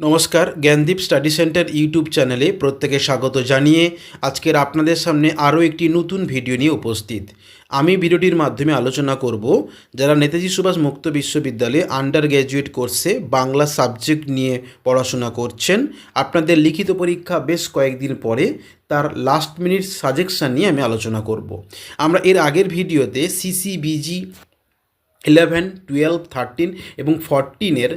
নমস্কার, Gyandeep study centre YouTube চ্যানেলে প্রত্যেকে স্বাগত জানিয়ে আজকের আপনাদের সামনে আরও একটি নতুন ভিডিও নিয়ে উপস্থিত। আমি ভিডিওটির মাধ্যমে আলোচনা করব যারা নেতাজি সুভাষ মুক্ত বিশ্ববিদ্যালয়ে আন্ডার গ্র্যাজুয়েট কোর্সে বাংলা সাবজেক্ট নিয়ে পড়াশোনা করছেন। আপনাদের লিখিত পরীক্ষা বেশ কয়েকদিন পরে তার লাস্ট মিনিট সাজেকশান নিয়ে আমি আলোচনা করব। আমরা এর আগের ভিডিওতে সিসিবিজি ইলেভেন টুয়েলভ থার্টিন এবং ফরটিনের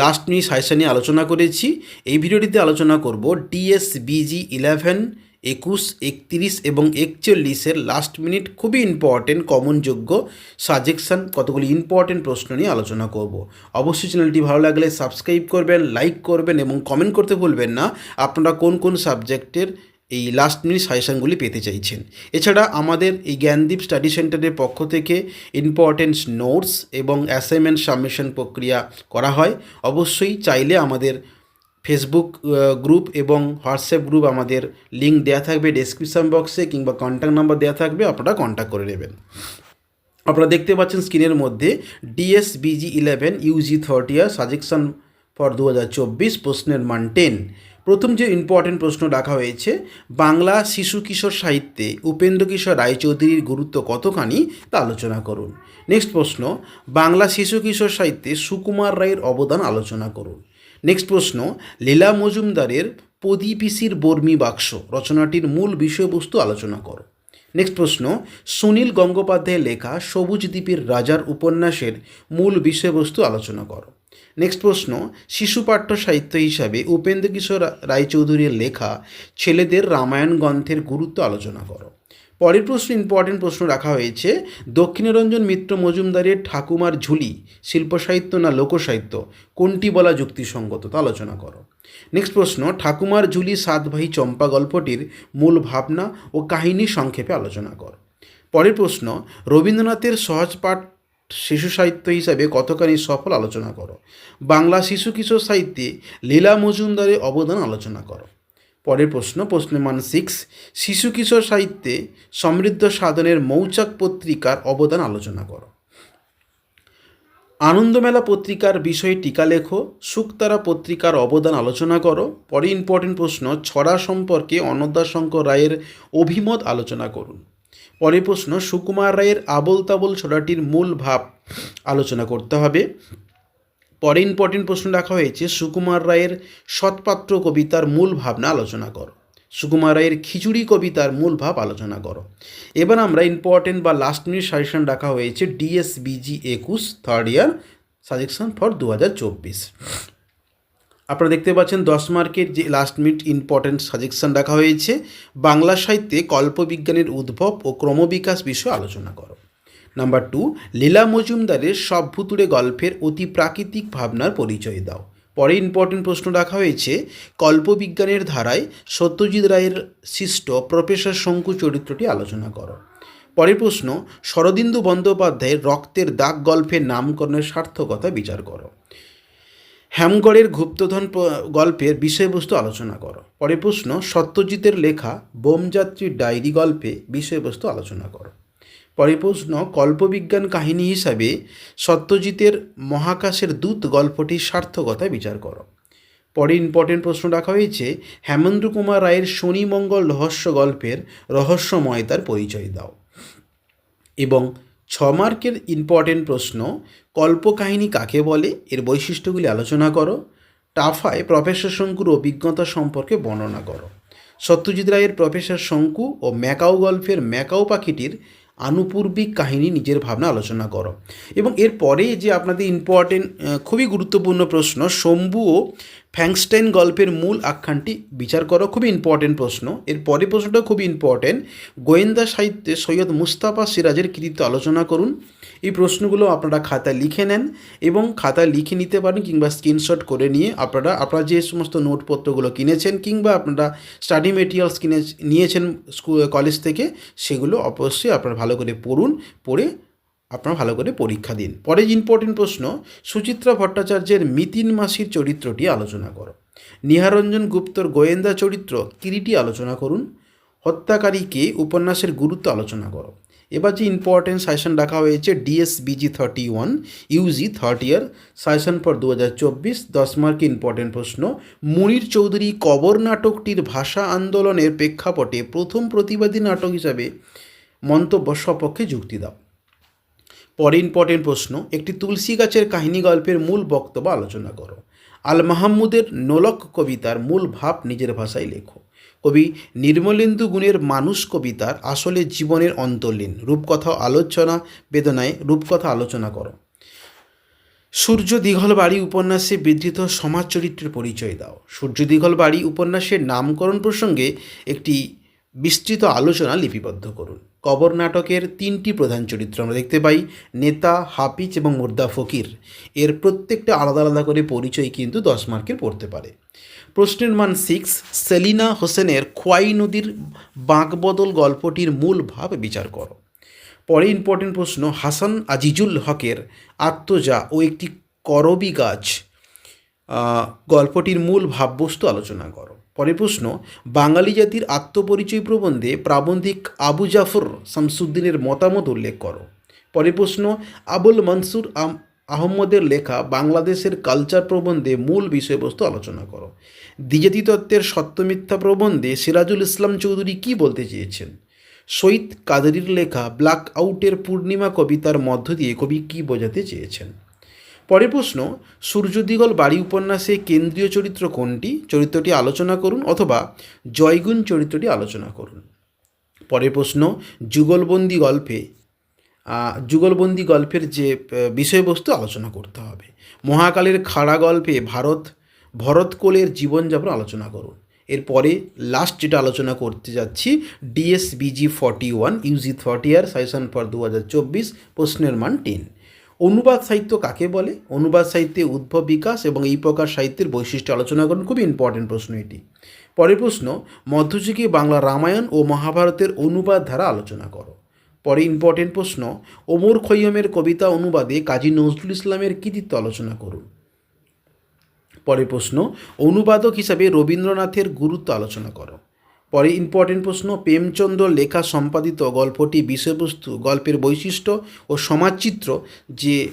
লাস্ট মিনিট সাজেশন নিয়ে আলোচনা করেছি। এই ভিডিওটিতে আলোচনা করব ডিএসবিজি ইলেভেন একুশ, একত্রিশ এবং একচল্লিশের লাস্ট মিনিট খুবই ইম্পর্টেন্ট কমনযোগ্য সাজেকশান কতগুলি ইম্পর্টেন্ট প্রশ্ন নিয়ে আলোচনা করব। অবশ্যই চ্যানেলটি ভালো লাগলে সাবস্ক্রাইব করবেন লাইক করবেন এবং কমেন্ট করতে ভুলবেন না। আপনারা কোন কোন সাবজেক্টের এই লাস্ট মিনিট সাজেশানগুলি পেতে চাইছেন। এছাড়া আমাদের এই জ্ঞানদীপ স্টাডি সেন্টারের পক্ষ থেকে ইম্পর্টেন্স নোটস এবং অ্যাসাইনমেন্ট সাবমিশন প্রক্রিয়া করা হয়। অবশ্যই চাইলে আমাদের ফেসবুক গ্রুপ এবং হোয়াটসঅ্যাপ গ্রুপ আমাদের লিঙ্ক দেওয়া থাকবে ডেসক্রিপশন বক্সে কিংবা কন্ট্যাক্ট নাম্বার দেওয়া থাকবে, আপনারা কন্ট্যাক্ট করে নেবেন। আপনারা দেখতে পাচ্ছেন স্ক্রিনের মধ্যে DSBG eleven UG thirty year suggestion for দু হাজার চব্বিশ প্রশ্নের মান টেন প্রথম যে ইম্পর্টেন্ট প্রশ্ন রাখা হয়েছে, বাংলা শিশু কিশোর সাহিত্যে উপেন্দ্র কিশোর রায়চৌধুরীর গুরুত্ব কতখানি তা আলোচনা করুন। নেক্সট প্রশ্ন, বাংলা শিশু কিশোর সাহিত্যে সুকুমার রায়ের অবদান আলোচনা করুন। নেক্সট প্রশ্ন, লীলা মজুমদারের পদিপিসির বর্মী বাক্স রচনাটির মূল বিষয়বস্তু আলোচনা করো। নেক্সট প্রশ্ন, সুনীল গঙ্গোপাধ্যায়ের লেখা সবুজ দ্বীপের রাজার উপন্যাসের মূল বিষয়বস্তু আলোচনা করো। নেক্সট প্রশ্ন, শিশু পাঠ্য সাহিত্য হিসাবে উপেন্দ্র কিশোর রায়চৌধুরীর লেখা ছেলেদের রামায়ণ গ্রন্থের গুরুত্ব আলোচনা করো। পরের প্রশ্ন ইম্পর্টেন্ট প্রশ্ন রাখা হয়েছে, দক্ষিণরঞ্জন মিত্র মজুমদারের ঠাকুমার ঝুলি, শিল্প সাহিত্য না লোকসাহিত্য কোনটি বলা যুক্তিসঙ্গত তা আলোচনা করো। নেক্সট প্রশ্ন, ঠাকুমার ঝুলি সাতভাই চম্পা গল্পটির মূল ভাবনা ও কাহিনী সংক্ষেপে আলোচনা কর। পরের প্রশ্ন, রবীন্দ্রনাথের সহজ পাঠ শিশু সাহিত্য হিসাবে কতখানি সফল আলোচনা করো? বাংলা শিশু কিশোর সাহিত্যে লীলা মজুমদারের অবদান আলোচনা করো। পরের প্রশ্ন প্রশ্ন মান সিক্স শিশু কিশোর সাহিত্যে সমৃদ্ধ সাধনের মৌচাক পত্রিকার অবদান আলোচনা করো। আনন্দমেলা পত্রিকার বিষয়ে টিকা লেখো, সুক্তারা পত্রিকার অবদান আলোচনা করো। পরে ইম্পর্টেন্ট প্রশ্ন, ছড়া সম্পর্কে অনদ্যাশঙ্কর রায়ের অভিমত আলোচনা করুন। পরের প্রশ্ন, সুকুমার রায়ের আবল তাবল ছড়াটির মূল ভাব আলোচনা করতে হবে। পরে ইম্পর্টেন্ট প্রশ্ন রাখা হয়েছে, সুকুমার রায়ের সৎপাত্র কবিতার মূল ভাবনা আলোচনা করো। সুকুমার রায়ের খিচুড়ি কবিতার মূল ভাব আলোচনা করো। এবার আমরা ইম্পর্টেন্ট বা লাস্ট মিনিট সাজেশন রাখা হয়েছে ডিএসবিজি একুশ থার্ড ইয়ার সাজেকশন ফর দু হাজার চব্বিশ। আপনারা দেখতে পাচ্ছেন দশ মার্কের যে লাস্ট মিনিট ইম্পর্টেন্ট সাজেকশন রাখা হয়েছে, বাংলা সাহিত্যে কল্পবিজ্ঞানের উদ্ভব ও ক্রমবিকাশ বিষয়ে আলোচনা করো। নাম্বার টু লীলা মজুমদারের সব ভুতুড়ে গল্পের অতি প্রাকৃতিক ভাবনার পরিচয় দাও। পরে ইম্পর্টেন্ট প্রশ্ন রাখা হয়েছে, কল্পবিজ্ঞানের ধারায় সত্যজিৎ রায়ের সৃষ্ট প্রফেসর শঙ্কু চরিত্রটি আলোচনা করো। পরের প্রশ্ন, শরদিন্দু বন্দ্যোপাধ্যায়ের রক্তের দাগ গল্পের নামকরণের সার্থকতা বিচার করো। হ্যামগড়ের গুপ্তধন গল্পের বিষয়বস্তু আলোচনা করো। পরে প্রশ্ন, সত্যজিতের লেখা বোমযাত্রীর ডায়েরি গল্পে বিষয়বস্তু আলোচনা করো। পরে প্রশ্ন, কল্পবিজ্ঞান কাহিনী হিসাবে সত্যজিতের মহাকাশের দূত গল্পটির সার্থকতা বিচার করো। পরে ইম্পর্টেন্ট প্রশ্ন রাখা হয়েছে হেমেন্দ্র কুমার রায়ের শনিমঙ্গল রহস্য গল্পের রহস্যময়তার পরিচয় দাও। এবং ছ মার্কের ইম্পর্টেন্ট প্রশ্ন, কল্পকাহিনী কাকে বলে, এর বৈশিষ্ট্যগুলি আলোচনা করো, টাফায় প্রফেসর শঙ্কুর অভিজ্ঞতা সম্পর্কে বর্ণনা করো। সত্যজিৎ রায়ের প্রফেসর শঙ্কু ও ম্যাকাও গল্পের ম্যাকাও পাখিটির আনুপূর্বিক কাহিনী নিজের ভাবনা আলোচনা করো। এবং এরপরে যে আপনাদের ইম্পর্টেন্ট খুবই গুরুত্বপূর্ণ প্রশ্ন, শম্ভু ও ফ্যাংস্টাইন গল্পের মূল আখ্যানটি বিচার করো খুবই ইম্পর্টেন্ট প্রশ্ন। এর পরের প্রশ্নটা খুবই ইম্পর্টেন্ট গোয়েন্দা সাহিত্যে সৈয়দ মুস্তাফা সিরাজের কৃতিত্ব আলোচনা করুন। এই প্রশ্নগুলো আপনারা খাতায় লিখে নেন এবং খাতা লিখে নিতে পারেন কিংবা স্ক্রিনশট করে নিয়ে আপনারা আপনারা যে সমস্ত নোটপত্রগুলো কিনেছেন কিংবা আপনারা স্টাডি মেটেরিয়ালস কিনে, নিয়েছেন স্কুল কলেজ থেকে, সেগুলো অবশ্যই আপনারা ভালো করে পড়ুন, পড়ে আপনারা ভালো করে পরীক্ষা দিন। পরে ইম্পর্টেন্ট প্রশ্ন, সুচিত্রা ভট্টাচার্যের মিতিন মাসির চরিত্রটি আলোচনা করো। নিহারঞ্জন গুপ্তর গোয়েন্দা চরিত্র কিরিটি আলোচনা করুন। হত্যাকারীকে উপন্যাসের গুরুত্ব আলোচনা করো। এবার যে ইম্পর্টেন্ট সাজেশন রাখা হয়েছে DSBG thirty one UG third year suggestion for দু হাজার চব্বিশ, দশ মার্কে ইম্পর্টেন্ট প্রশ্ন। মুনির চৌধুরী কবর নাটকটির ভাষা আন্দোলনের প্রেক্ষাপটে প্রথম প্রতিবাদী নাটক হিসাবে মন্তব্য সপক্ষে যুক্তি দাও। পরে ইম্পর্টেন্ট প্রশ্ন, একটি তুলসী গাছের কাহিনী গল্পের মূল বক্তব্য আলোচনা করো। আল মাহমুদের নোলক কবিতার মূল ভাব নিজের ভাষায় লেখো। কবি নির্মলেন্দু গুণের মানুষ কবিতার আসলে জীবনের অন্তর্লীন, রূপকথা আলোচনা বেদনায় রূপকথা আলোচনা করো। সূর্য দীঘল বাড়ি উপন্যাসে বিধৃত সমাজ চরিত্রের পরিচয় দাও। সূর্য দীঘল বাড়ি উপন্যাসের নামকরণ প্রসঙ্গে একটি বিস্তৃত আলোচনা লিপিবদ্ধ করুন। কবর নাটকের তিনটি প্রধান চরিত্র আমরা দেখতে পাই, নেতা, হাফিজ এবং মুর্দা ফকির। এর প্রত্যেকটা আলাদা আলাদা করে পরিচয় কিন্তু দশ মার্কের পড়তে পারে। প্রশ্নের মান সিক্স সেলিনা হোসেনের খোয়াই নদীর বাঁকবদল গল্পটির মূল ভাব বিচার করো। পরে ইম্পর্টেন্ট প্রশ্ন, হাসান আজিজুল হকের আত্মজা ও একটি করবি গাছ গল্পটির মূল ভাববস্তু আলোচনা করো। পরে প্রশ্ন, বাঙালি জাতির আত্মপরিচয় প্রবন্ধে প্রাবন্ধিক আবু জাফর শামসুদ্দিনের মতামত উল্লেখ করো। পরে প্রশ্ন, আবুল মনসুর আহম্মদের লেখা বাংলাদেশের কালচার প্রবন্ধে মূল বিষয়বস্তু আলোচনা করো। দ্বিজাতি তত্ত্বের সত্যমিথ্যা প্রবন্ধে সিরাজুল ইসলাম চৌধুরী কী বলতে চেয়েছেন? সৈয়দ কাদেরির লেখা ব্ল্যাক আউটের পূর্ণিমা কবিতার মধ্য দিয়ে কবি কী বোঝাতে চেয়েছেন? পরের প্রশ্ন, সূর্যদিগল বাড়ি উপন্যাসে কেন্দ্রীয় চরিত্র কোনটি? চরিত্রটি আলোচনা করুন অথবা জয়গুণ চরিত্রটি আলোচনা করুন। পরের প্রশ্ন, যুগলবন্দি গল্পে যুগলবন্দি গল্পের যে বিষয়বস্তু আলোচনা করতে হবে। মহাকালের খাড়া গল্পে ভারত, ভরতকোলের জীবনযাপন আলোচনা করুন। এরপরে লাস্ট যেটা আলোচনা করতে যাচ্ছি DSBG forty one UG thirty year suggestion for দু হাজার চব্বিশ প্রশ্নের মান টেন অনুবাদ সাহিত্য কাকে বলে? অনুবাদ সাহিত্যে উদ্ভব বিকাশ এবং এই প্রকার সাহিত্যের বৈশিষ্ট্য আলোচনা করুন খুবই ইম্পর্টেন্ট প্রশ্ন এটি। পরের প্রশ্ন মধ্যযুগে বাংলা রামায়ণ ও মহাভারতের অনুবাদ ধারা আলোচনা করো। পরে ইম্পর্টেন্ট প্রশ্ন, ওমর খৈয়মের কবিতা অনুবাদে কাজী নজরুল ইসলামের কৃতিত্ব আলোচনা করুন? পরের প্রশ্ন, অনুবাদক হিসাবে রবীন্দ্রনাথের গুরুত্ব আলোচনা করো। পরে ইম্পর্টেন্ট প্রশ্ন, প্রেমচন্দ্র লেখা সম্পাদিত গল্পটি বিষয়বস্তু, গল্পের বৈশিষ্ট্য ও সমাজচিত্র যে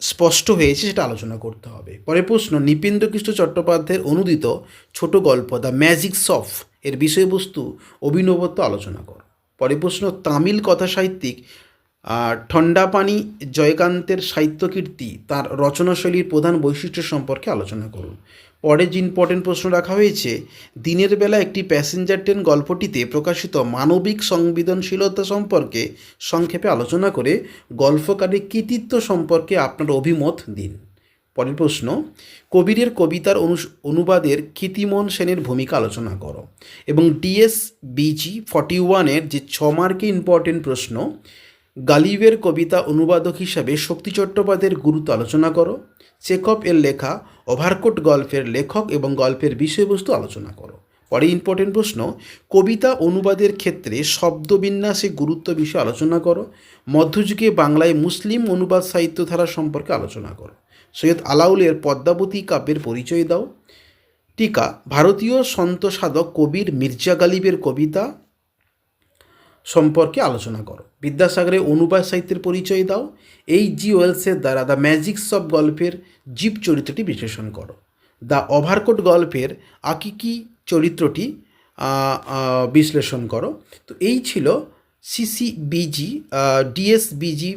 স্পষ্ট হয়েছে সেটা আলোচনা করতে হবে। পরে প্রশ্ন নৃপেন্দ্রকৃষ্ণ চট্টোপাধ্যায়ের অনুদিত ছোট গল্প দ্য ম্যাজিক সফ এর বিষয়বস্তু অভিনবত্ব আলোচনা করো। পরে প্রশ্ন, তামিল কথা সাহিত্যিক আর ঠণ্ডাপানি জয়কান্তের সাহিত্যকীর্তি তার রচনাশৈলীর প্রধান বৈশিষ্ট্য সম্পর্কে আলোচনা করুন। পরে যে ইম্পর্টেন্ট প্রশ্ন রাখা হয়েছে, দিনের বেলা একটি প্যাসেঞ্জার ট্রেন গল্পটিতে প্রকাশিত মানবিক সংবেদনশীলতা সম্পর্কে সংক্ষেপে আলোচনা করে গল্পকারের কৃতিত্ব সম্পর্কে আপনার অভিমত দিন। পরের প্রশ্ন, কবিরের কবিতার অনুবাদের কীর্তিমোহন সেনের ভূমিকা আলোচনা করো এবং ডিএস বিজি ফর্টি ওয়ানের যে ছ মার্কে ইম্পর্টেন্ট প্রশ্ন, গালিবের কবিতা অনুবাদক হিসাবে শক্তি চট্টোপাধ্যায়ের গুরুত্ব আলোচনা করো। চেকপ এর লেখা ওভারকোট গল্পের লেখক এবং গল্পের বিষয়বস্তু আলোচনা করো। পরে ইম্পর্টেন্ট প্রশ্ন, কবিতা অনুবাদের ক্ষেত্রে শব্দবিন্যাসে গুরুত্ব বিষয়ে আলোচনা করো। মধ্যযুগে বাংলায় মুসলিম অনুবাদ সাহিত্য ধারা সম্পর্কে আলোচনা করো। সৈয়দ আলাউলের পদ্মাবতী কাব্যের পরিচয় দাও। টিকা, ভারতীয় সন্ত সাধক কবির মির্জা গালিবের কবিতা। সম্পর্কে আলোচনা করো। বিদ্যাসাগরে অনুবাদ সাহিত্যের পরিচয় দাও। এই জি ওয়েলসের দ্বারা দ্য ম্যাজিক্স অব গল্পের জীব চরিত্রটি বিশ্লেষণ করো। দ্য ওভারকোট গল্পের আকিকি চরিত্রটি বিশ্লেষণ করো। তো এই ছিল CCBG DSBG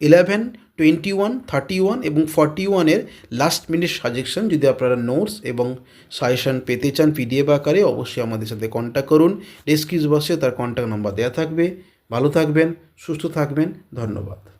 eleven twenty one thirty one এবং ফর্টি ওয়ানের লাস্ট মিনিট সাজেকশন যদি আপনারা নোটস এবং সাজেশন পেতে চান পিডিএফ আকারে, অবশ্যই আমাদের সাথে কন্ট্যাক্ট করুন। ডেসক্রিপশন বক্সে তার কন্ট্যাক্ট নাম্বার দেওয়া থাকবে। ভালো থাকবেন, সুস্থ থাকবেন। ধন্যবাদ।